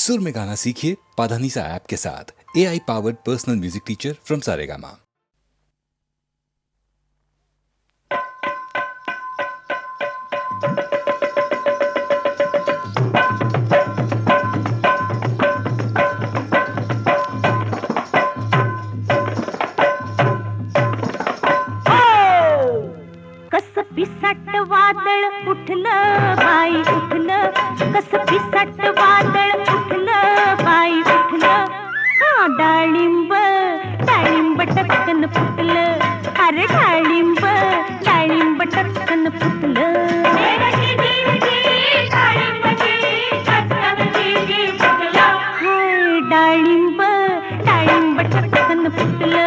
सुर में गाना सीखिए पाधानीसा ऐप के साथ A I powered personal music teacher from Saregama पिसट वादळ उठलं बाई उठलं कस पिसट बादल डाळिंब डाळिंब टक्कन फुटलं अरे डाळिंब डाळिंब टक्कन फुटलं फुटलं अरे डाळिंब डाळिंब टक्कन फुटलं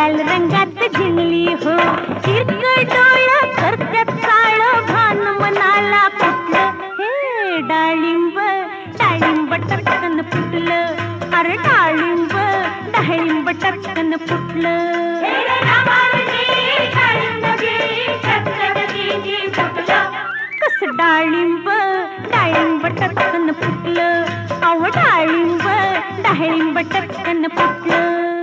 लाल रंगात झिंगली हो चिरकळ डोळा करत्यात काळ भान मनाला फुटलं हे डाळिंब डाळिंब टटकन फुटलं अरे डाळिंब डाळिंब टटकन फुटलं कस डाळिंब डाळिंब टटकन फुटलं आवड डाळिंब डाळिंब टटकन फुटलं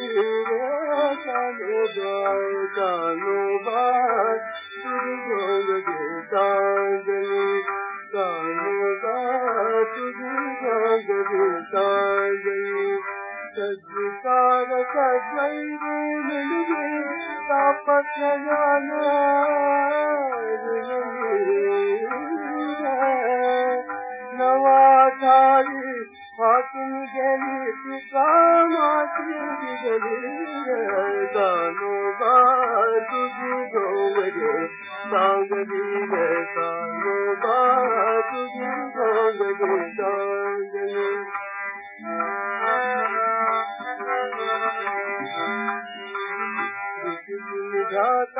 कालो दो कानो बात जेका गई कानो बात जेका गई सजार कराप जान नवाचारी गली पिता माते गोबा तुंहिंजी भोगे साॻ जी गै का गो बापु भाग गे जात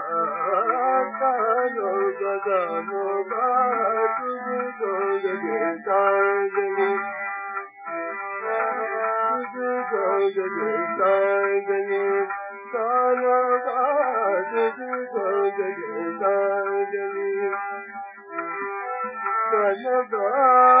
Oh, काला गासी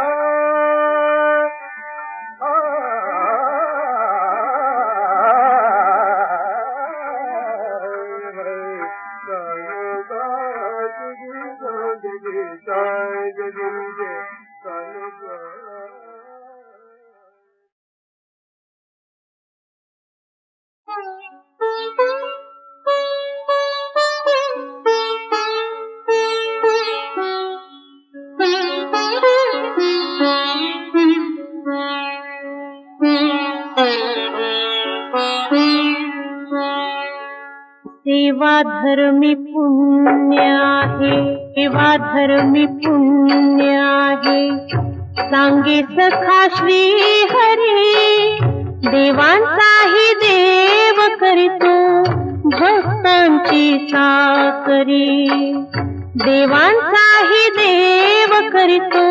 धर्मी पुण्य है वा धर्मी पुण्य है संगे सखा श्री हरी ही देव करीतो भक्तांची साकरी ही देव करीतो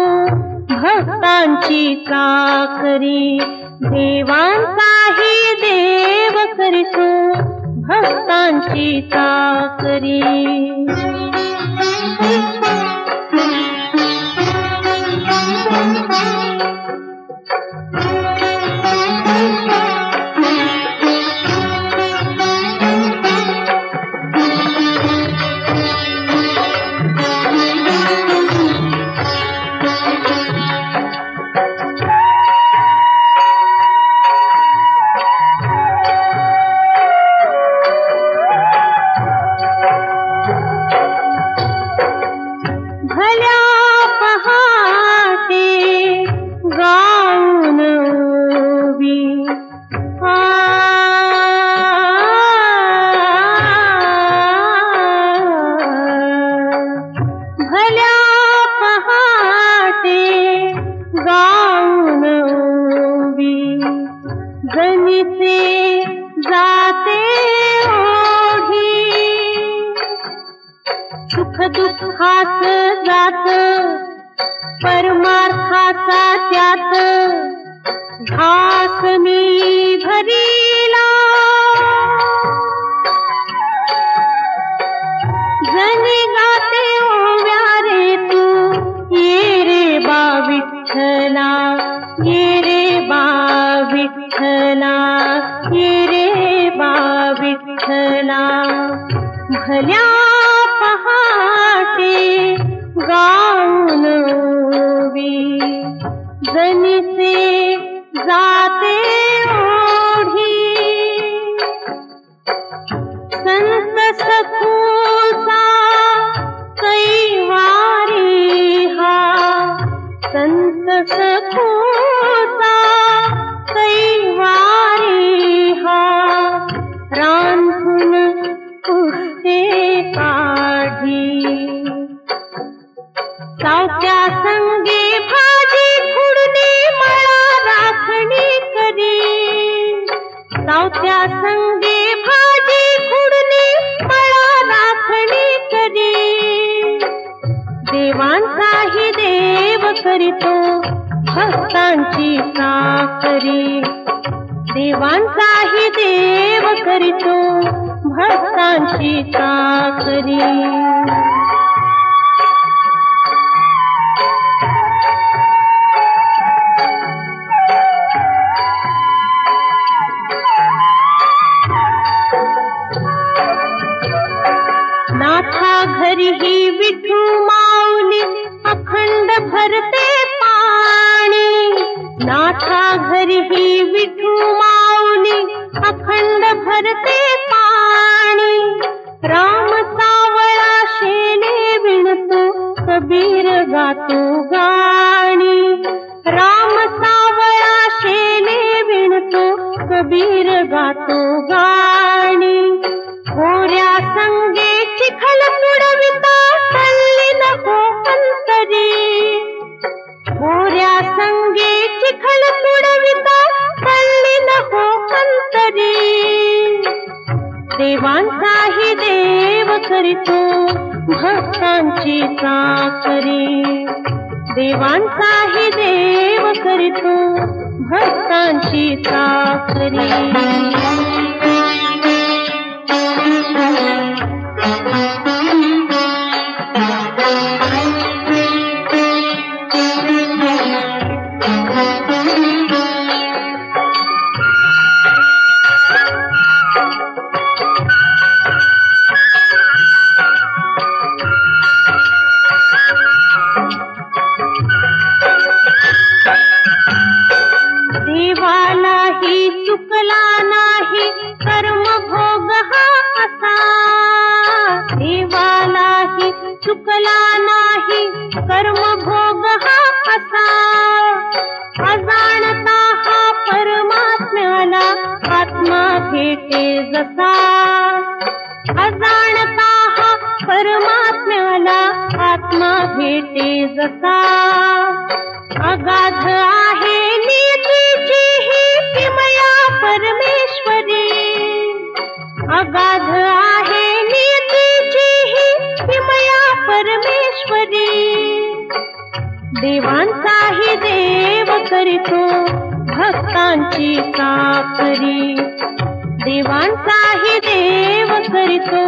भक्तांची साकरी ही देव करीतो हस्तांची साकरी Thank you. सुख दुःखास जात परमार्थाचा त्यात घास मी की चाकरी देवांचाही देव करीतो भक्तांची साकरी देवांचाही देव करीतो भक्तांची साकरी परमेश्वरी देवांचाही देव करीतो भक्तांची काकरी देवांचाही देव करीतो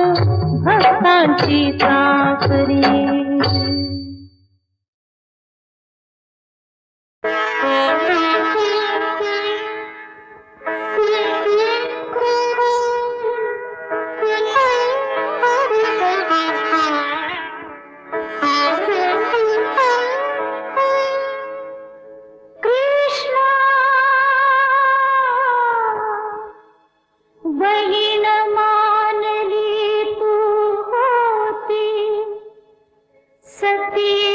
भक्तांची काकरी சத்திய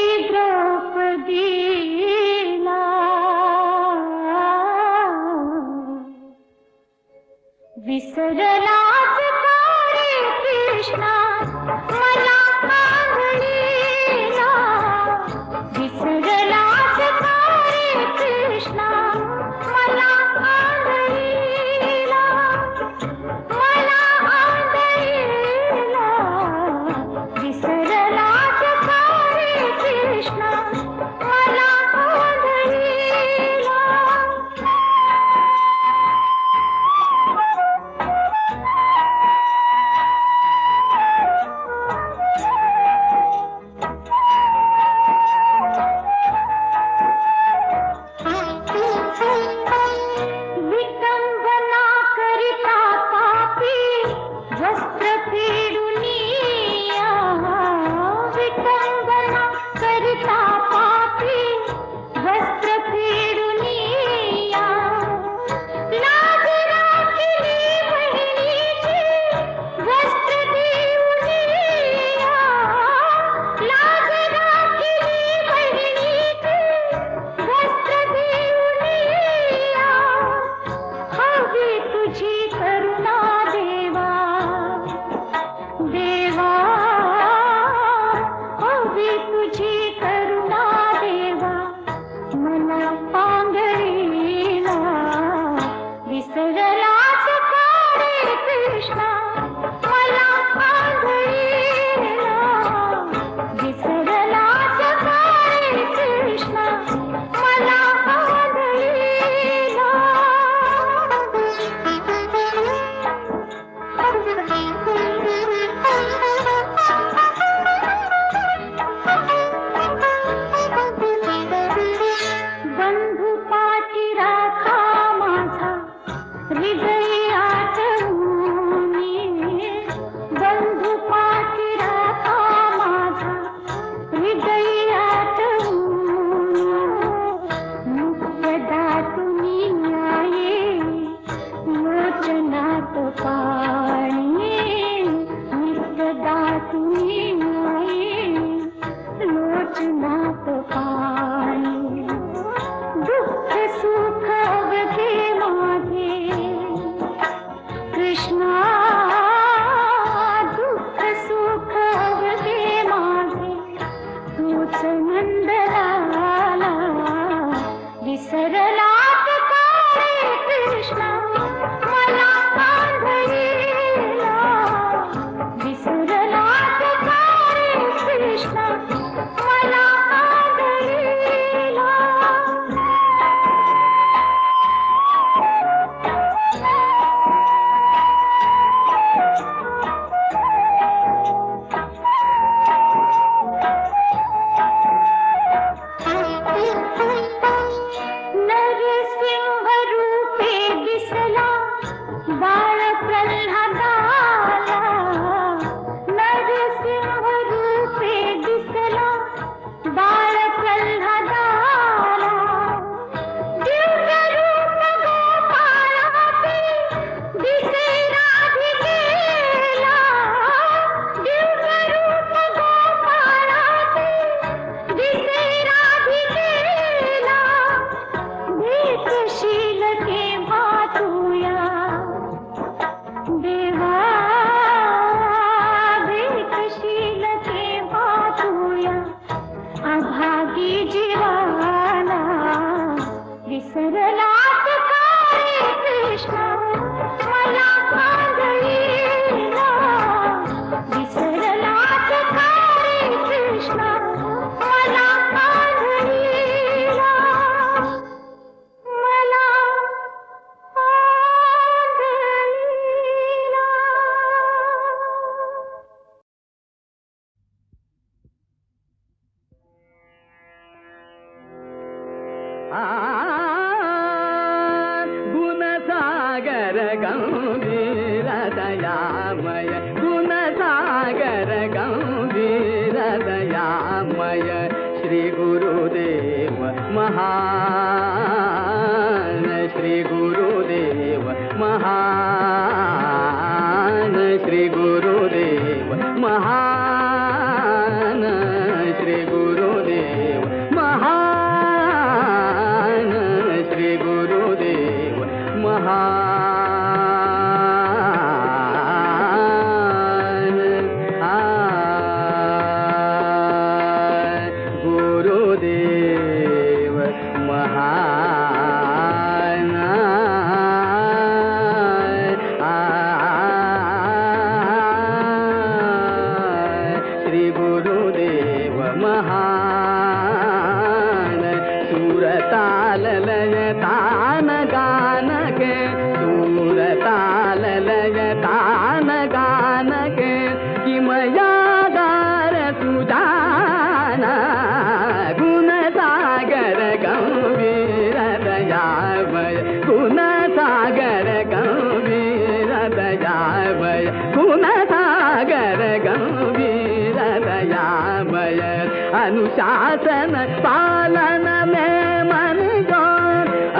అనుశాసన పాలన మేమనుగో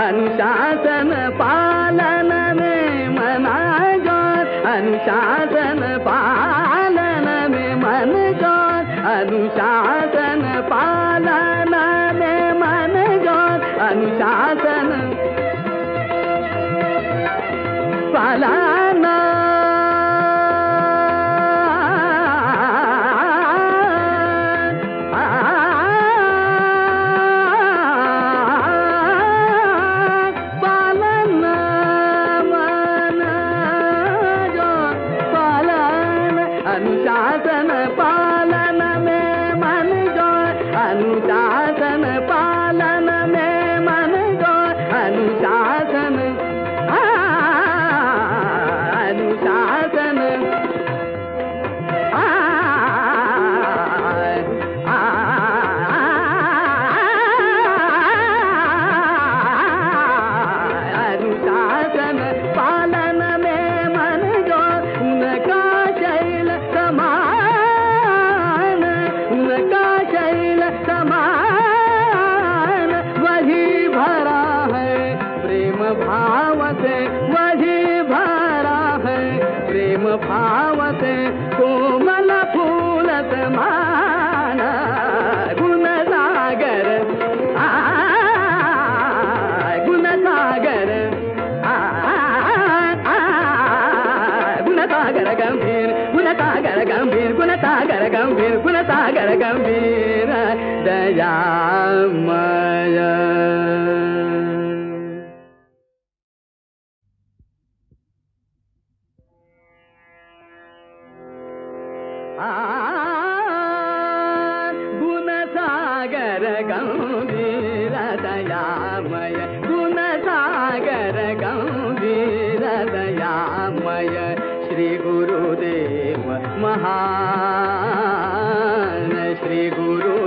అనుశాసన పాలన अनुदान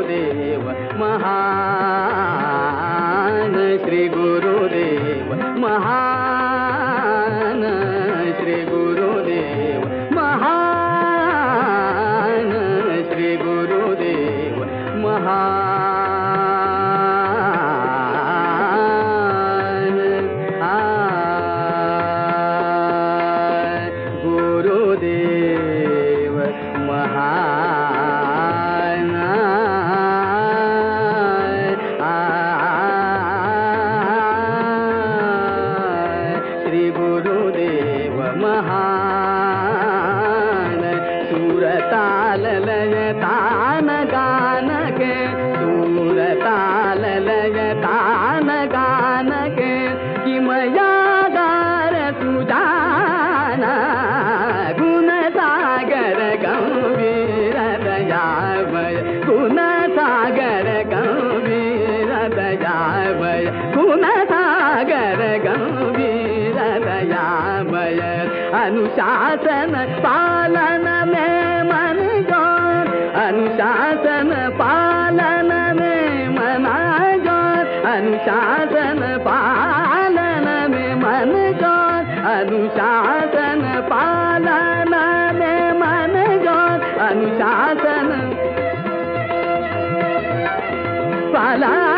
गुरुदेव महान श्री गुरुदेव महान la la